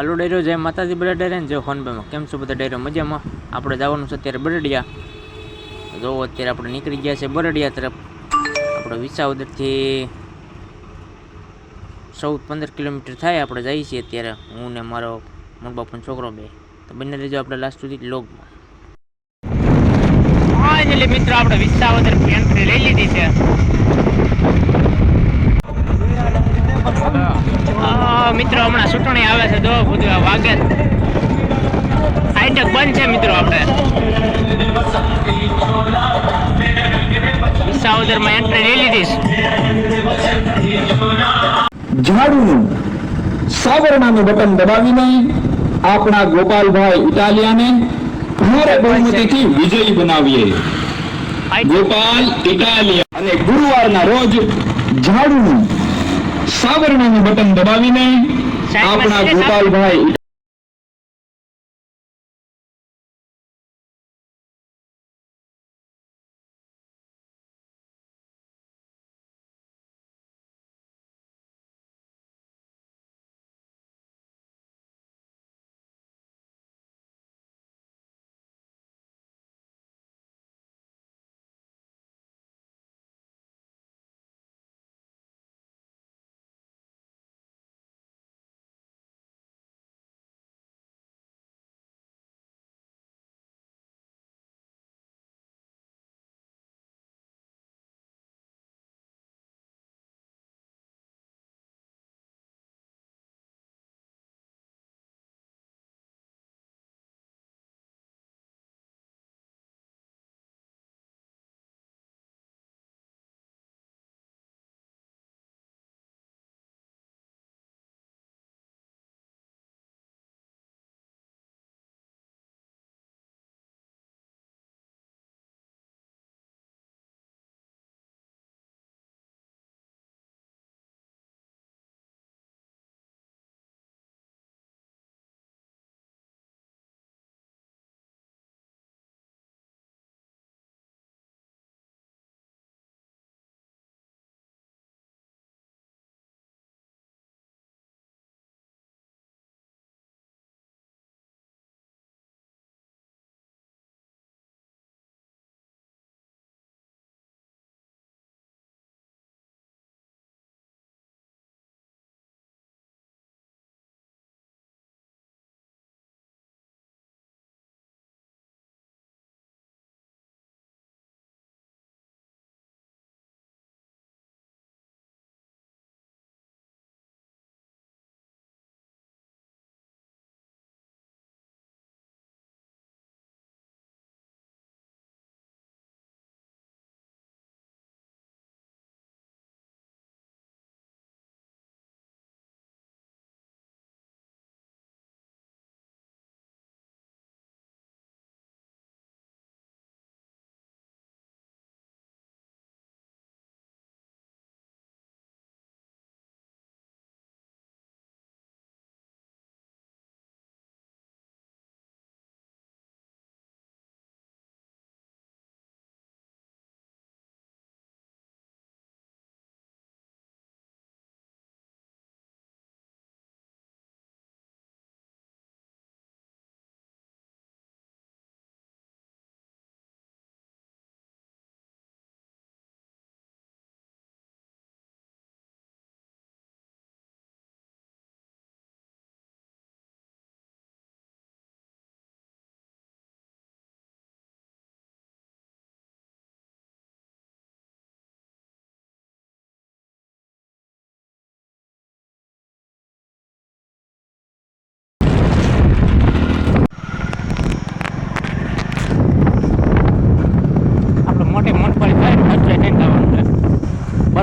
હાલો ડેરો, જય માતાજી બધા ડેરે જય હોનભાઈમાં કેમ છો બધા ડેરો? મજામાં? આપણે જવાનું છે અત્યારે બરડિયા. જો, અત્યારે આપણે નીકળી ગયા છે બરડિયા તરફ. આપણે વિસાવદરથી ચૌદ પંદર કિલોમીટર થાય આપણે જઈએ છીએ અત્યારે. હું ને મારો મોટ બાપુનો છોકરો બે. તો બંને રહેજો આપણે લાસ્ટ સુધી લોગમાં મિત્રો, આપણે વિસાવદર એન્ટ્રી લઈ લીધી છે. આ મિત્રો હમણાં ચૂંટણી આવે છે જો બધું વાગે. હાઈટેક બંધ છે મિત્રો આપણે. વિસાવદરમાં એન્ટ્રી લઈ લીધી ઝાડુનું સાવરણાનું બટન દબાવીને આપણા ગોપાલભાઈ ઇટાલિયાને ભારે બહુમતીથી વિજયી બનાવીએ. ગોપાલ ઇટાલિયા અને ગુરુવારના રોજ ઝાડુનું સાવરણાનું બટન દબાવીને આપણા ગોપાલભાઈ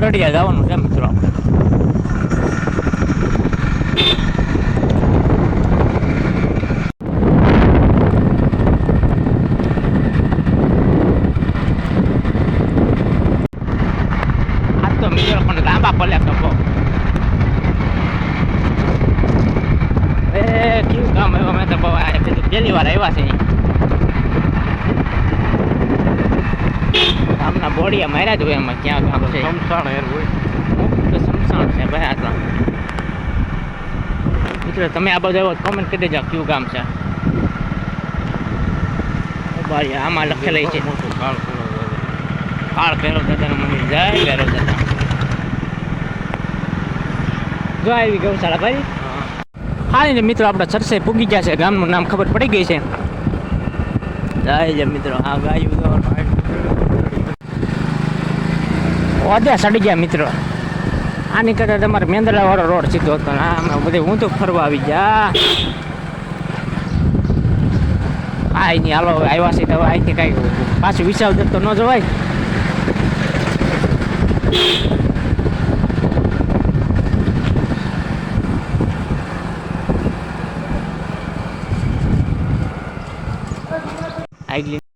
બરડિયા જવાનું છે મિત્રો આપણે આજ તો મિત્રો પણ લાંબા પલ્યા કપો એ કેવું કામ આવ્યું મેં તો બહુ આ કીધું પહેલી વાર આવ્યા છે અહીં. આમના બોડિયા માર્યા જ હોય એમાં ક્યાં કામ છે? સમસાણ યાર હોય. મુક્ત સમસાણ છે ભાઈ આ તો મિત્રો તમે આ બાજુ આવ્યો કોમેન્ટ કરી દેજો કયું ગામ છે? બારી આમાં લખેલું છે. કાળ ભૈરવ દાદાનું મંદિર જય ભૈરવ દાદા જો આવી ગૌશાળા ભાઈ. હા. ને મિત્રો આપણે ચરસે પૂગી ગયા છે. ગામનું નામ ખબર પડી ગઈ છે. જય જય મિત્રો હા ગાયું ઓદ્યા સડી ગયા મિત્રો. આની કરતા તમારે મેંદરાવાળો રોડ સીધો હતો ને આમાં બધે હું તો ફરવા આવી ગયા. હા એની હાલો આવ્યા છે તો અહીંથી કાંઈ પાછું વિસાવદર તો ન જવાય. આગલી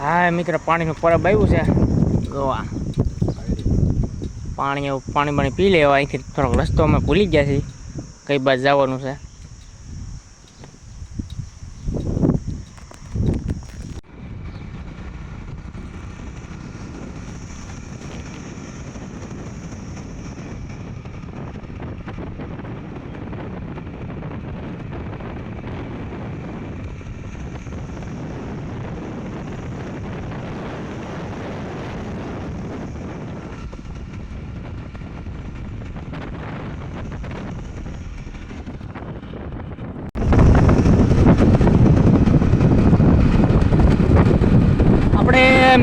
હા મિત્ર, પાણીનું પરબ આવ્યું છે. ગોવા પાણી પાણી પાણી પી લેવા અહીંથી થોડોક રસ્તો અમે ભૂલી ગયા છીએ. કઈ બાજુ જવાનું છે.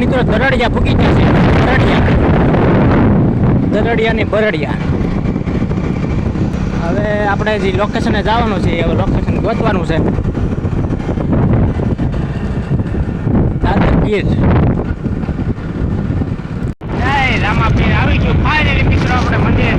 મિત્રો ધરડિયા ફૂકી ગયા છે ધરડિયા ને બરડિયા. હવે આપણે જે લોકેશને જવાનું છે એ લોકેશન ગોતવાનું છે. દાદર ગીર રામાપીર. આવી ગયું. ફાઇનલી મિત્રો, આપણે મંદિર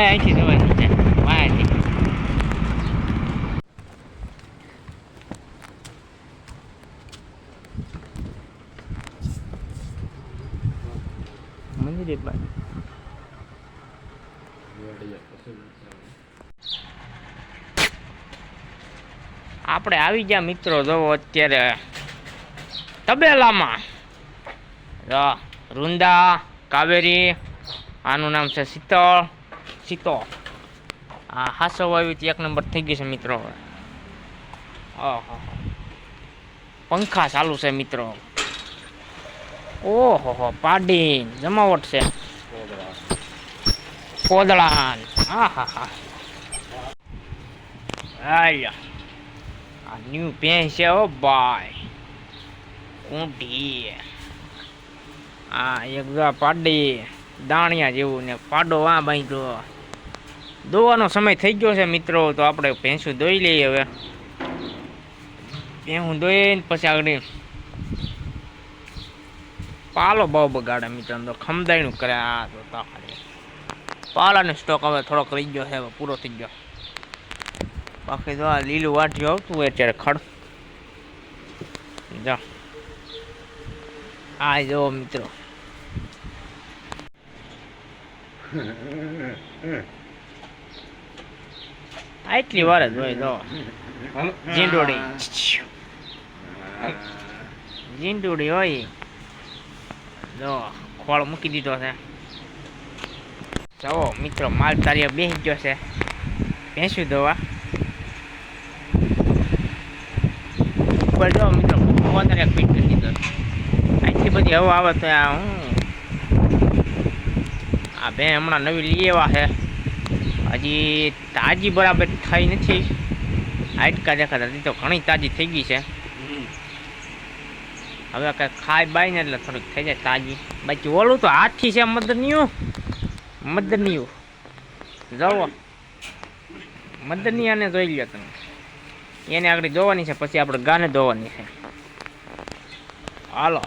આ અહીંથી જવાનું છે. વાયાથી મંદિરે બાજુ. આપણે આવી ગયા મિત્રો જો અત્યારે તબેલામાં. રૂંદા, કાવેરી, આનું નામ છે શીતળ. શીતળ આ હાસો આવી એક નંબર થઈ ગઈ છે મિત્રો હવે ઓહો પંખા ચાલુ છે મિત્રો ઓહો હો પાડી જમાવટ છે કોદળાન હા હા હા આયા આ ન્યુ ભેંસ છે ઓ બાય ઊંઢી આ એક જો પાડી દાણિયા જેવું ને પાડો આ બાંધ્યો દોવાનો સમય થઈ ગયો છે મિત્રો, તો આપણે ભેંસું દોઈ લઈએ હવે. ભેંસું દોઈને પછી આગળ પાલો બહુ બગાડે મિત્રો તો ખમદાયનું કરે આ તો તા ખાલી પાલાનો સ્ટોક હવે થોડોક રહી ગયો છે, હવે પૂરો થઈ ગયો. બાકી તો આ લીલું વાટ્યું આવતું હોય અત્યારે ખડ. જો. આ જો મિત્રો. આટલી વાર જ હોય તો. જીંડોડી જીંડોડી હોય. જો, ખોળ મૂકી દીધો છે. જવો મિત્રો, માલ તારીએ બેસી ગયો છે. ભેંસું દવા. ઉપર જો, મિત્રો વધારે ફીટ કરી દીધો. આટલી બધી હવા આવે તો આ હું? આ બે હમણાં નવી લઈ આવ્યા છે. હજી તાજી બરાબર થઈ નથી. આટકા દેખાતા હતી તો ઘણી તાજી થઈ ગઈ છે. હવે કાંઈ ખાઈ બાય ને એટલે થોડીક થઈ જાય તાજી. બાકી ઓલું તો હાથથી છે મદનિયું. મદનિયું. જવો. મદનિયાને જોઈ લ્યો તમે. એને આગળ જોવાની છે પછી આપણે ગાને ધોવાની છે. હાલો.